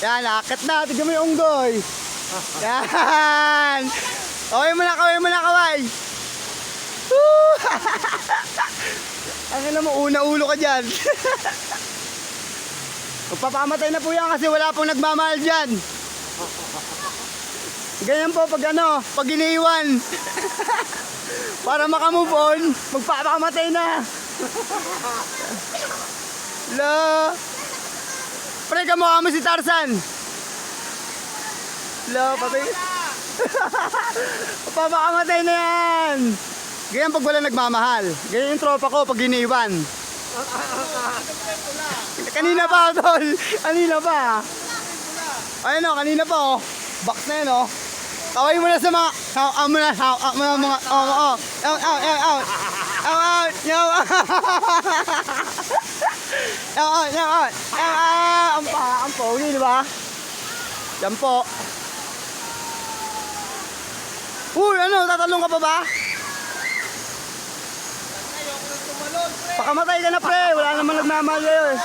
Yan, akit na. Tignan mo yung unggoy. Yan. Okay mo na, kaway mo na, kaway. Ang ina mo, una ulo ka dyan. Magpapamatay na po yan kasi wala pong nagmamahal dyan. Ganyan po pag ano, pag iniiwan. Para makamove on, magpapakamatay na. La. Pre, kamukha mo si Tarzan. La, patay. Papakamatay na yan. Ganyan pag wala nagmamahal. Ganyan yung tropa ko pag iniiwan. Kanina pa, tol. Kanina pa. Ayun o, kanina pa oh. Box na yun oh. Kaway mo na sa mga... Out, out mo na, out mo na mga... Oh, oh, out, out, out, out. Out, out, out. Out, out, out, out. Out, out. Ang pa, ang pogi, di ba? Yan po. Uy, ano, tatalong ka pa ba? Pakamatay ka na, pre. Wala naman nagmamahal sa'yo eh.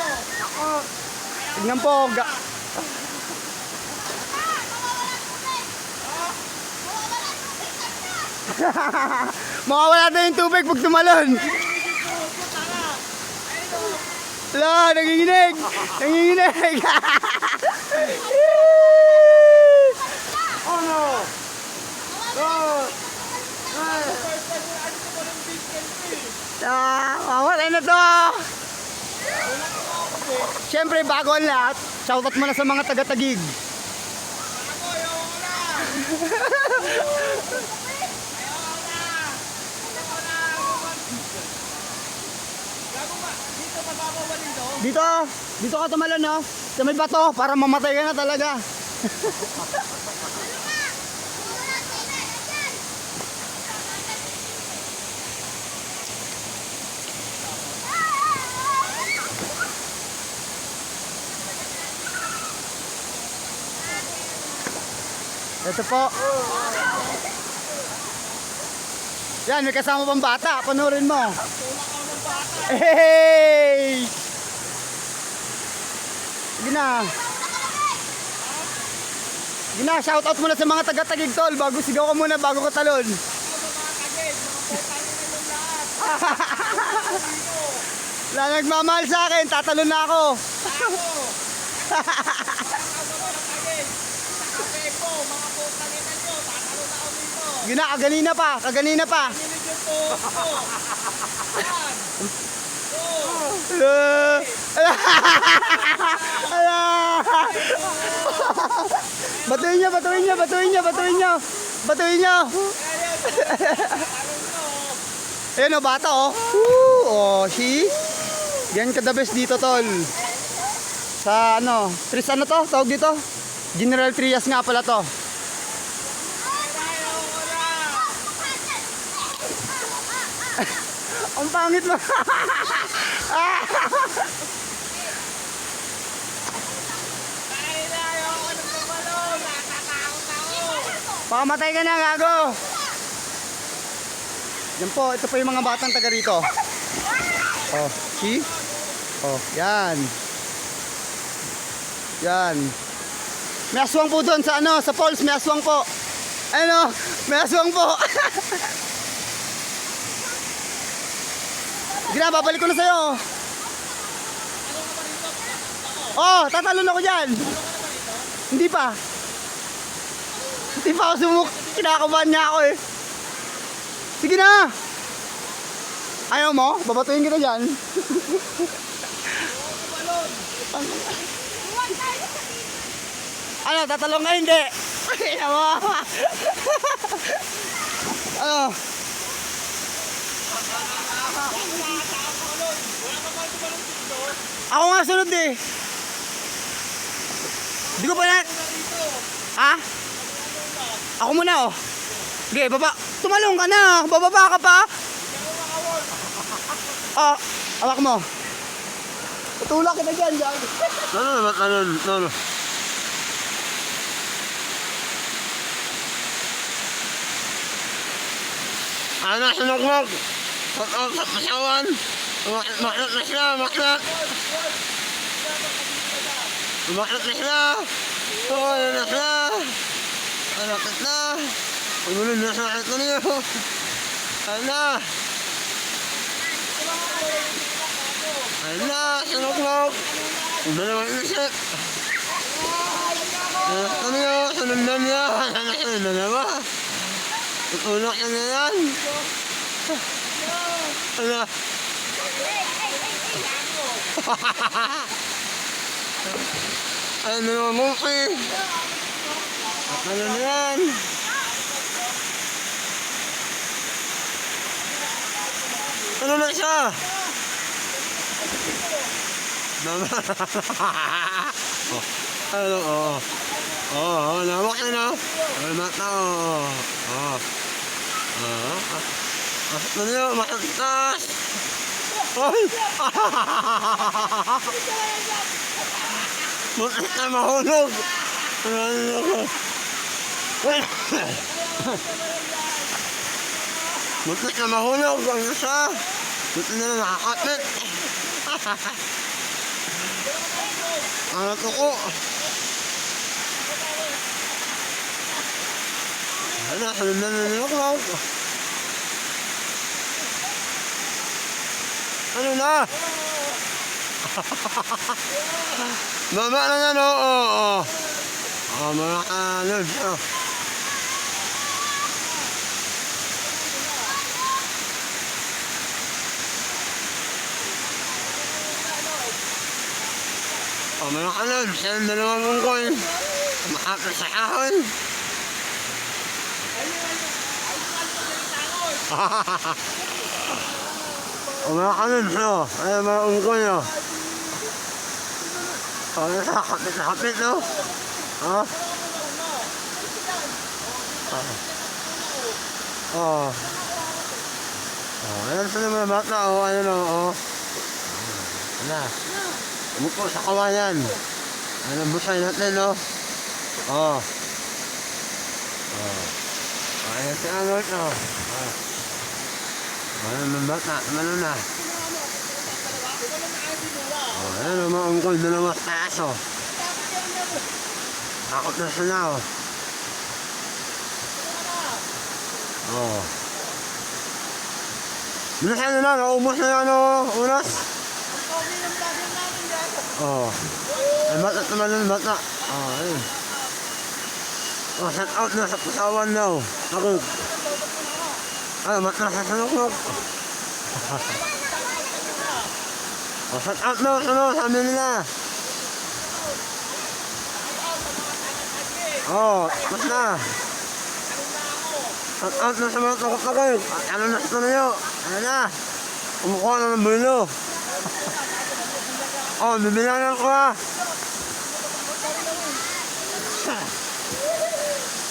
Tignan po. Ga- Mawawala na yung tubig pag tumalon. Wala, nanginginig. Nanginginig. Oh no! Oh! Ah, mawawala na to. Siyempre, bago ang lahat, shoutout mo na sa mga taga-tagig. Dito, dito ka tumalon, no? Sa may bato, para mamatay ka na talaga. Ito po. Yan, may kasama pang bata. Panurin mo. Hey! Sige na. Sige na, shoutout muna sa mga taga-tagig tol. Bago sigaw ka muna, bago ka talon. Wala nagmamahal sa akin, tatalon na ako. Sige na, kaganina pa, kaganina pa. Ala. Ala. Batuin niyo, batuin niyo, batuin niyo, batuin niyo. Batuin niyo. Ayan o, bata o. Woo, oh, see? Yan ka the best dito, tol. Sa ano, Tris ano to? Tawag dito? General Trias nga pala to. Ang pangit mo. Pakamatay ka na, gago. Yan po, ito po yung mga batang taga rito. Oh, see? Oh, yan. Yan. May aswang po doon sa ano, sa falls, may aswang po. Ano, may aswang po. Sige na, babalik ko na sa'yo. Oh, tatalon ako dyan. Hindi pa. Hindi pa ako sumuk. Kinakabahan niya ako eh. Sige na. Ayaw mo? Babatuin kita dyan. ano, tatalong ka hindi? Ayaw mo. ano? Ako nga sunod eh. Hindi ko pa na... Ha? Ako muna oh. Sige, baba. Tumalong ka na. Bababa ka pa. Ah, awak mo. Tutulak kita dyan, dyan. No, no, no, no, no, no. Ano, sinugmog? Pag-usap masawan? Maklat na siya, maklat. Umakit na siya! Oh, ano na siya! Malapit na! Pagulun na sa akin niyo! Ayun na! Ayun na! Isip! Ito niyo! Sunundan niya! Ano na yan! Ano? Ano yan? Ano na siya? Oh, ano, oh. Oh, oh, namak na na. Alamat na, oh. Oh. Oh. Ah, ano yun? Makantas! Ay! Muntik na mahulog! Ano? Muntik na mahulog ang isa! Muntik na nakakapit! Ang ko! Ano, sunod na nilakaw! Ano na? Mama na yan, oo. Oh, oh. oh, mga kanod. Oh. Oh, mga kanod. Siya ang dalawang mungkoy. Makapit sa kahon. Oh, mga. Oh, ay, mga mungkoy. Oh. Oh, nasa kapit na kapit, no? Ha? Oh. Oh, ayan sila mga bata, oh, ayun, oh, oh. Ano? Umupo sa kawayan. Ano, busay natin, no? Oh. Oh. Oh, ayan si Angot, oh. Oh. Ano, mga bata, ano na? Oh, ayan ang mga ungkol na naman taas, oh. Takot na sila, oh. Oh. Bilisan na na, naubos na yan, oh. Unas. Oh. Ay, bata naman yung bata. Oh, ayun. Oh, shut out na sa kasawan daw. Ako. Ay, mata sa sanok Oh, shut out na, ano, sabi nila. Oh, mas na. Shut out na sa mga takot-takot. Ano na sa niyo? Ano na? Kumukuha na ng bulo. oh, bibilangan ko ah.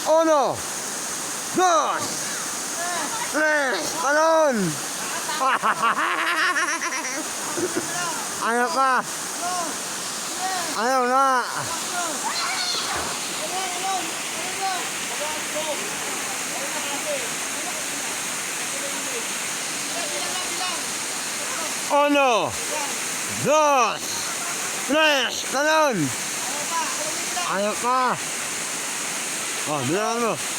Uno, dos, talon! Ayaw pa! Ayaw na! Uno, dos, tres, talon! Ayaw pa! Oh, bilangan mo.